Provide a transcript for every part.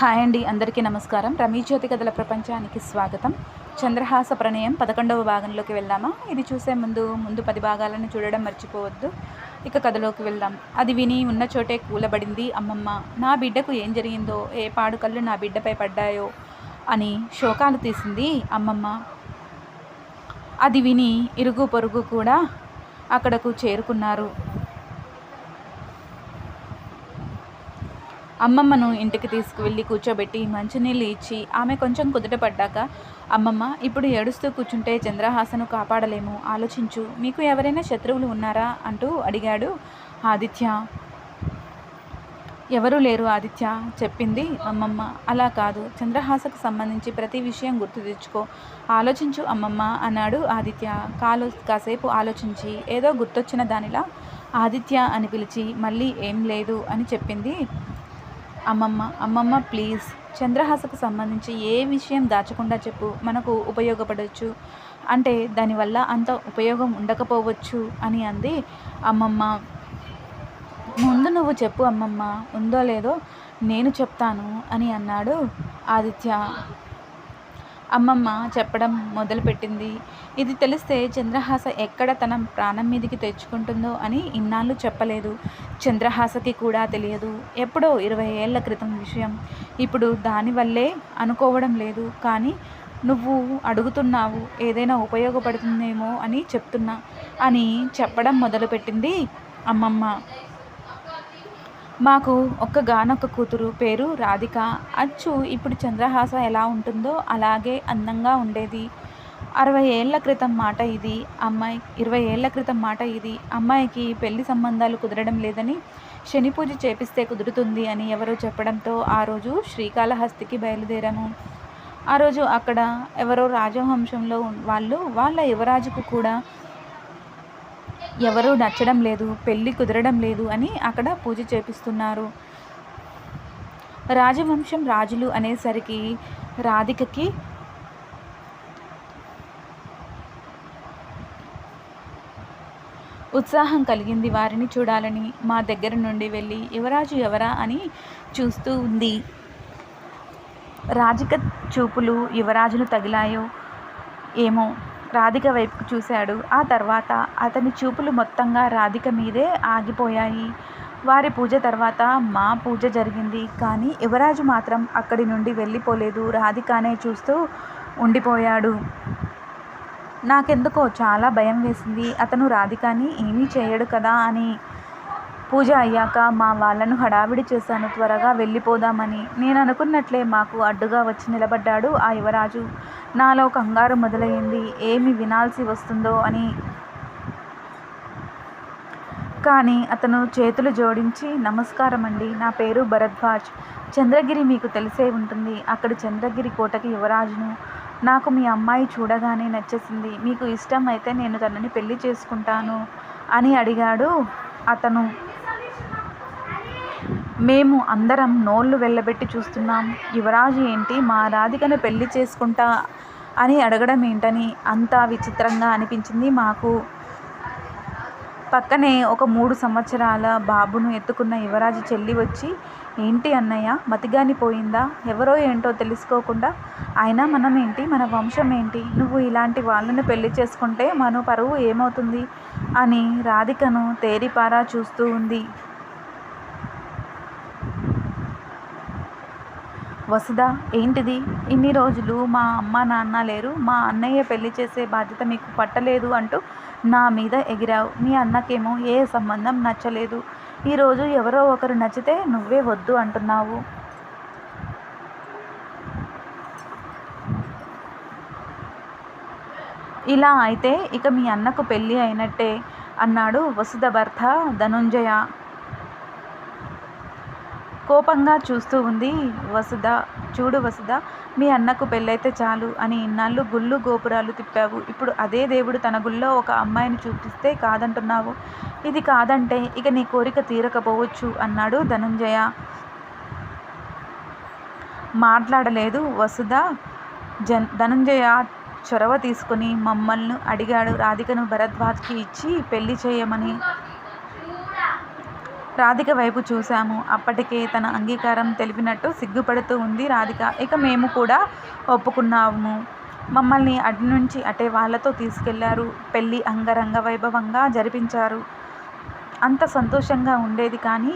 Hi అండి అందరికీ నమస్కారం. రమీజ్యోతి కథల ప్రపంచానికి స్వాగతం. చంద్రహాస ప్రణయం పదకొండవ భాగంలోకి వెళ్దామా? ఇది చూసే ముందు ముందు పది భాగాలను చూడడం మర్చిపోవద్దు. ఇక కథలోకి వెళ్దాం. అది విని ఉన్న చోటే కూలబడింది. అమ్మమ్మ నా బిడ్డకు ఏం జరిగిందో ఏ పాడుకళ్ళు నా బిడ్డపై పడ్డాయో అని శోకాలు తీసింది అమ్మమ్మ. అది విని ఇరుగు పొరుగు కూడా అక్కడకు చేరుకున్నారు. అమ్మమ్మను ఇంటికి తీసుకువెళ్ళి కూర్చోబెట్టి మంచినీళ్ళు ఇచ్చి ఆమె కొంచెం కుదుట పడ్డాక అమ్మమ్మ ఇప్పుడు ఏడుస్తూ కూర్చుంటే చంద్రహాసను కాపాడలేము ఆలోచించు మీకు ఎవరైనా శత్రువులు ఉన్నారా? అంటూ అడిగాడు ఆదిత్య. ఎవరూ లేరు ఆదిత్య చెప్పింది అమ్మమ్మ. అలా కాదు చంద్రహాసకు సంబంధించి ప్రతి విషయం గుర్తు తెచ్చుకో ఆలోచించు అమ్మమ్మ అన్నాడు ఆదిత్య. కాలు కాసేపు ఆలోచించి ఏదో గుర్తొచ్చిన దానిలా ఆదిత్య అని పిలిచి మళ్ళీ ఏం లేదు అని చెప్పింది అమ్మమ్మ అమ్మమ్మ ప్లీజ్ చంద్రహాసకు సంబంధించి ఏ విషయం దాచకుండా చెప్పు. మనకు ఉపయోగపడవచ్చు అంటే దానివల్ల అంత ఉపయోగం ఉండకపోవచ్చు అని అంది అమ్మమ్మ. ముందు నువ్వు చెప్పు అమ్మమ్మ. ఉందో లేదో నేను చెప్తాను అని అన్నాడు ఆదిత్య. అమ్మమ్మ చెప్పడం మొదలుపెట్టింది. ఇది తెలిస్తే చంద్రహాస ఎక్కడ తన ప్రాణం మీదకి తెచ్చుకుంటుందో అని ఇన్నాళ్ళు చెప్పలేదు. చంద్రహాసకి కూడా తెలియదు. ఎప్పుడో ఇరవై ఏళ్ళ క్రితం విషయం. ఇప్పుడు దానివల్లే అనుకోవడం లేదు. కానీ నువ్వు అడుగుతున్నావు ఏదైనా ఉపయోగపడుతుందేమో అని చెప్తున్నా అని చెప్పడం మొదలుపెట్టింది అమ్మమ్మ. మాకు ఒక్కగానొక్క కూతురు పేరు రాధిక. అచ్చు ఇప్పుడు చంద్రహాస ఎలా ఉంటుందో అలాగే అందంగా ఉండేది. అరవై ఏళ్ళ క్రితం మాట ఇది. అమ్మాయి ఇరవై ఏళ్ళ క్రితం మాట ఇది. అమ్మాయికి పెళ్ళి సంబంధాలు కుదరడం లేదని శని పూజ చేపిస్తే కుదురుతుంది అని ఎవరో చెప్పడంతో ఆ రోజు శ్రీకాళహస్తికి బయలుదేరాము. ఆ రోజు అక్కడ ఎవరో రాజవంశంలో వాళ్ళు వాళ్ళ యువరాజుకు కూడా ఎవరూ నచ్చడం లేదు పెళ్ళి కుదరడం లేదు అని అక్కడ పూజ చేపిస్తున్నారు. రాజవంశం రాజులు అనేసరికి రాధికకి ఉత్సాహం కలిగింది వారిని చూడాలని. మా దగ్గర నుండి వెళ్ళి యువరాజు ఎవరా? అని చూస్తూ ఉంది. రాజిక చూపులు యువరాజును తగిలాయో ఏమో రాధిక వైపుకు చూశాడు. ఆ తర్వాత అతని చూపులు మొత్తంగా రాధిక మీదే ఆగిపోయాయి. వారి పూజ తర్వాత మా పూజ జరిగింది. కానీ యువరాజు మాత్రం అక్కడి నుండి వెళ్ళిపోలేదు. రాధికానే చూస్తూ ఉండిపోయాడు. నాకెందుకో చాలా భయం వేసింది. అతను రాధికాని ఏమీ చేయడు కదా అని పూజ అయ్యాక మా వాళ్ళను హడావిడి చేశాను త్వరగా వెళ్ళిపోదామని. నేను అనుకున్నట్లే మాకు అడ్డుగా వచ్చి నిలబడ్డాడు ఆ యువరాజు. నాలో కంగారు మొదలైంది. ఏమి వినాల్సి వస్తుందో అని. కానీ అతను చేతులు జోడించి నమస్కారం అండి నా పేరు భరద్వాజ్. చంద్రగిరి మీకు తెలిసే ఉంటుంది. అక్కడ చంద్రగిరి కోటకి యువరాజును. నాకు మీ అమ్మాయి చూడగానే నచ్చేసింది. మీకు ఇష్టం అయితే నేను తనని పెళ్ళి చేసుకుంటాను అని అడిగాడు అతను. మేము అందరం నోళ్ళు వెళ్ళబెట్టి చూస్తున్నాం. యువరాజు ఏంటి? మా రాధికను పెళ్ళి చేసుకుంటా అని అడగడం ఏంటని అంతా విచిత్రంగా అనిపించింది మాకు. పక్కనే ఒక మూడు సంవత్సరాల బాబును ఎత్తుకున్న యువరాజు చెల్లి వచ్చి ఏంటి అన్నయ్య మతిగాని పోయిందా? ఎవరో ఏంటో తెలుసుకోకుండా అయినా మనం ఏంటి? మన వంశం ఏంటి? నువ్వు ఇలాంటి వాళ్ళను పెళ్ళి చేసుకుంటే మన పరువు ఏమవుతుంది? అని రాధికను తేరిపారా చూస్తూ ఉంది. వసుధ ఏంటిది? ఇన్ని రోజులు మా అమ్మ నాన్న లేరు. మా అన్నయ్య పెళ్ళి చేసే బాధ్యత మీకు పట్టలేదు అంటూ నా మీద ఎగిరావు. మీ అన్నకేమో ఏ సంబంధం నచ్చలేదు. ఈరోజు ఎవరో ఒకరు నచ్చితే నువ్వే వద్దు అంటున్నావు. ఇలా అయితే ఇక మీ అన్నకు పెళ్ళి అయినట్టే అన్నాడు వసుధ భర్త ధనుంజయ. కోపంగా చూస్తూ ఉంది. వసుధ చూడు వసుధ మీ అన్నకు పెళ్ళైతే చాలు అని ఇన్నాళ్ళు గుళ్ళు గోపురాలు తిప్పావు. ఇప్పుడు అదే దేవుడు తన గుళ్ళో ఒక అమ్మాయిని చూపిస్తే కాదంటున్నావు. ఇది కాదంటే ఇక నీ కోరిక తీరకపోవచ్చు అన్నాడు ధనుంజయ. మాట్లాడలేదు వసుధ. జన్ ధనుంజయ చొరవ తీసుకుని మమ్మల్ని అడిగాడు. రాధికను భరద్వాజ్కి ఇచ్చి పెళ్ళి చేయమని. రాధిక వైపు చూశాము. అప్పటికే తన అంగీకారం తెలిపినట్టు సిగ్గుపడుతూ ఉంది రాధిక. ఇక మేము కూడా ఒప్పుకున్నాము. మమ్మల్ని అటు నుంచి అటే వాళ్ళతో తీసుకెళ్ళారు. పెళ్ళి అంగరంగ వైభవంగా జరిపించారు. అంత సంతోషంగా ఉండేది కానీ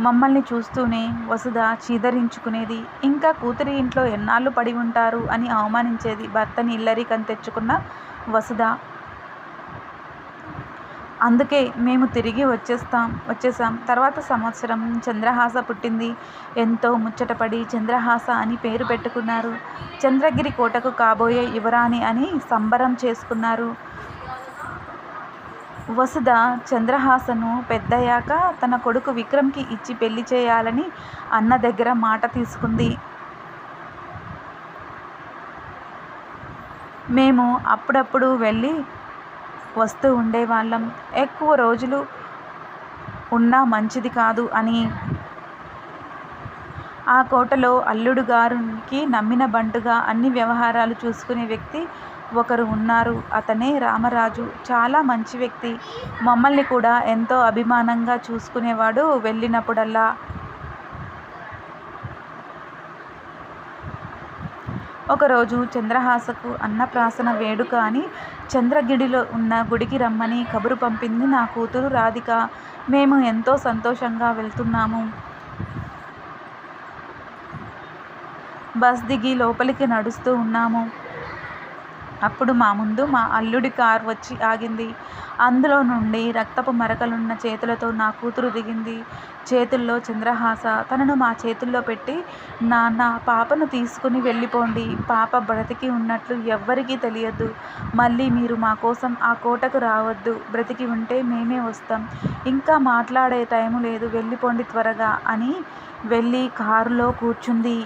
మమ్మల్ని చూస్తూనే వసుధ చీదరించుకునేది. ఇంకా కూతురి ఇంట్లో ఎన్నాళ్ళు పడి ఉంటారు అని అవమానించేది. భర్తని ఇల్లరికని తెచ్చుకున్న వసుధ అందుకే మేము తిరిగి వచ్చేస్తాం వచ్చేసాం తర్వాత సంవత్సరం చంద్రహాస పుట్టింది. ఎంతో ముచ్చటపడి చంద్రహాస అని పేరు పెట్టుకున్నారు. చంద్రగిరి కోటకు కాబోయే యువరాణి అని సంబరం చేసుకున్నారు. వసుధ చంద్రహాసను పెద్దయ్యాక తన కొడుకు విక్రమ్కి ఇచ్చి పెళ్ళి చేయాలని అన్న దగ్గర మాట తీసుకుంది. మేము అప్పుడప్పుడు వెళ్ళి వస్తూ ఉండేవాళ్ళం. ఎక్కువ రోజులు ఉన్నా మంచిది కాదు అని ఆ కోటలో అల్లుడు గారికి నమ్మిన బంటుగా అన్ని వ్యవహారాలు చూసుకునే వ్యక్తి ఒకరు ఉన్నారు. అతనే రామరాజు. చాలా మంచి వ్యక్తి. మమ్మల్ని కూడా ఎంతో అభిమానంగా చూసుకునేవాడు. వెళ్ళినప్పుడల్లా ఒకరోజు చంద్రహాసకు అన్నప్రాసన వేడుక అని చంద్రగిడిలో ఉన్న గుడికి రమ్మని కబురు పంపింది నా కూతురు రాధిక. మేము ఎంతో సంతోషంగా వెళ్తున్నాము. బస్ దిగి లోపలికి నడుస్తూ ఉన్నాము. అప్పుడు మా ముందు మా అల్లుడి కార్ వచ్చి ఆగింది. అందులో నుండి రక్తపు మరకలున్న చేతులతో నా కూతురు దిగింది. చేతుల్లో చంద్రహాస. తనను మా చేతుల్లో పెట్టి నాన్న పాపను తీసుకుని వెళ్ళిపోండి. పాప బ్రతికి ఉన్నట్లు ఎవ్వరికీ తెలియద్దు మళ్ళీ మీరు మా కోసం ఆ కోటకు రావద్దు. బ్రతికి ఉంటే మేమే వస్తాం. ఇంకా మాట్లాడే టైం లేదు. వెళ్ళిపోండి త్వరగా అని వెళ్ళి కారులో కూర్చుంది.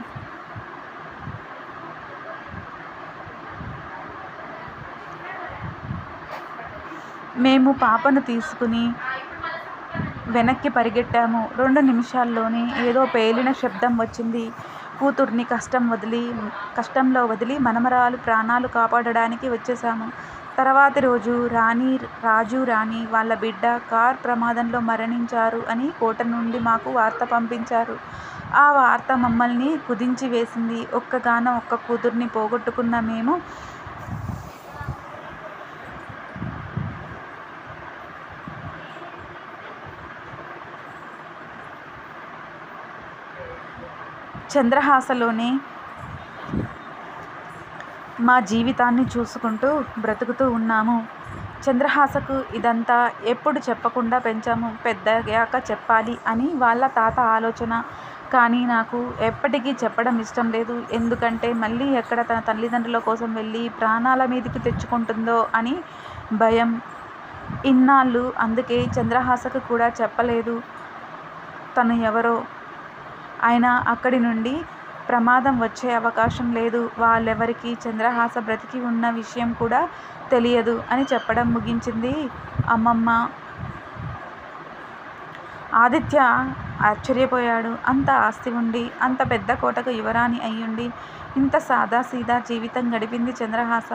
మేము పాపను తీసుకుని వెనక్కి పరిగెట్టాము. రెండు నిమిషాల్లోనే ఏదో పేలిన శబ్దం వచ్చింది. కూతుర్ని కష్టం వదిలి కష్టంలో వదిలి మనమరాలు ప్రాణాలు కాపాడడానికి వచ్చేసాము తర్వాతి రోజు రాణి రాజు రాణి వాళ్ళ బిడ్డ కార్ ప్రమాదంలో మరణించారు అని కోట నుండి మాకు వార్త పంపించారు. ఆ వార్త మమ్మల్ని కుదించి వేసింది. ఒక్కగాన ఒక్క కూతుర్ని పోగొట్టుకున్న మేము చంద్రహాసలోనే మా జీవితాన్ని చూసుకుంటూ బ్రతుకుతూ ఉన్నాము. చంద్రహాసకు ఇదంతా ఎప్పుడు చెప్పకుండా పెంచాము. పెద్దయ్యాక చెప్పాలి అని వాళ్ళ తాత ఆలోచన. కానీ నాకు ఎప్పటికీ చెప్పడం ఇష్టం లేదు. ఎందుకంటే మళ్ళీ ఎక్కడ తన తల్లిదండ్రుల కోసం వెళ్ళి ప్రాణాల మీదకి తెచ్చుకుంటుందో అని భయం. ఇన్నాళ్ళు అందుకే చంద్రహాసకు కూడా చెప్పలేదు. తను ఎవరో ఆయన అక్కడి నుండి ప్రమాదం వచ్చే అవకాశం లేదు. వాళ్ళెవరికి చంద్రహాస బ్రతికి ఉన్న విషయం కూడా తెలియదు అని చెప్పడం ముగించింది అమ్మమ్మ. ఆదిత్య ఆశ్చర్యపోయాడు. అంత ఆస్తి ఉండి అంత పెద్ద కోటకు యువరాణి అయ్యుండి ఇంత సాదాసీదా జీవితం గడిపింది చంద్రహాస.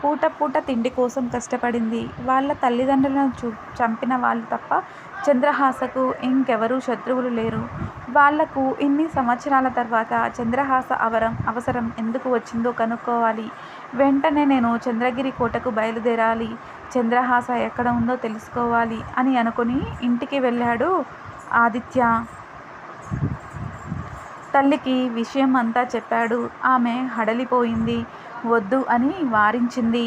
పూట పూట తిండి కోసం కష్టపడింది. వాళ్ళ తల్లిదండ్రులను చూ చంపిన వాళ్ళు తప్ప చంద్రహాసకు ఇంకెవరూ శత్రువులు లేరు. వాళ్ళకు ఇన్ని సంవత్సరాల తర్వాత చంద్రహాస అవరం అవసరం ఎందుకు వచ్చిందో కనుక్కోవాలి. వెంటనే నేను చంద్రగిరి కోటకు బయలుదేరాలి. చంద్రహాస ఎక్కడ ఉందో తెలుసుకోవాలి అని అనుకుని ఇంటికి వెళ్ళాడు ఆదిత్య. తల్లికి విషయం అంతా చెప్పాడు. ఆమె హడలిపోయింది. వద్దు అని వారించింది.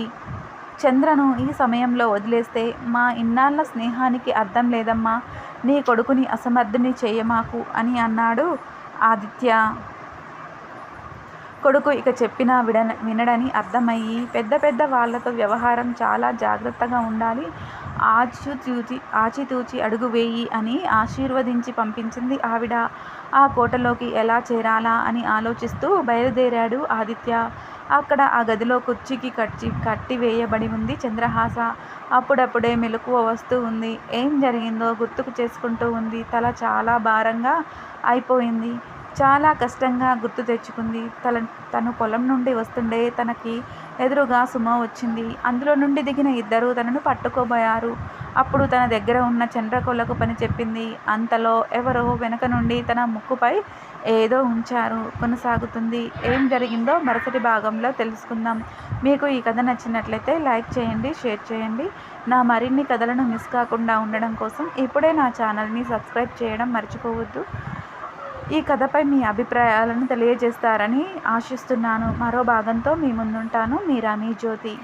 చంద్రను ఈ సమయంలో వదిలేస్తే మా ఇన్నాళ్ళ స్నేహానికి అర్థం లేదమ్మా. నీ కొడుకుని అసమర్థుని చేయమాకు అని అన్నాడు ఆదిత్య. కొడుకు ఇక చెప్పినా విడ వినడని అర్థమయ్యి పెద్ద పెద్ద వాళ్ళతో వ్యవహారం చాలా జాగ్రత్తగా ఉండాలి. ఆచితూచి ఆచితూచి అడుగు వేయి అని ఆశీర్వదించి పంపించింది ఆవిడ. ఆ కోటలోకి ఎలా చేరాలా అని ఆలోచిస్తూ బయలుదేరాడు ఆదిత్య. అక్కడ ఆ గదిలో కుర్చీకి కట్టి కట్టి వేయబడి ఉంది. చంద్రహాస అప్పుడప్పుడే మెలకువ వస్తూ ఉంది. ఏం జరిగిందో గుర్తుకు చేసుకుంటూ ఉంది. తల చాలా భారంగా అయిపోయింది. చాలా కష్టంగా గుర్తు తెచ్చుకుంది. తల తను పొలం నుండి వస్తుండే తనకి ఎదురుగా సుమ వచ్చింది. అందులో నుండి దిగిన ఇద్దరు తనను పట్టుకోబోయారు. అప్పుడు తన దగ్గర ఉన్న చంద్రకొలకు పని చెప్పింది. అంతలో ఎవరో వెనక నుండి తన ముక్కుపై ఏదో ఉంచారు. కొనసాగుతుంది. ఏం జరిగిందో మరుసటి భాగంలో తెలుసుకుందాం. మీకు ఈ కథ నచ్చినట్లయితే లైక్ చేయండి షేర్ చేయండి. నా మరిన్ని కథలను మిస్ కాకుండా ఉండడం కోసం ఇప్పుడే నా ఛానల్ని సబ్స్క్రైబ్ చేయడం మర్చిపోవద్దు. ఈ కథపై మీ అభిప్రాయాలను తెలియజేస్తారని ఆశిస్తున్నాను. మరో భాగంతో మీ ముందుంటాను. మీరా మీ జ్యోతి.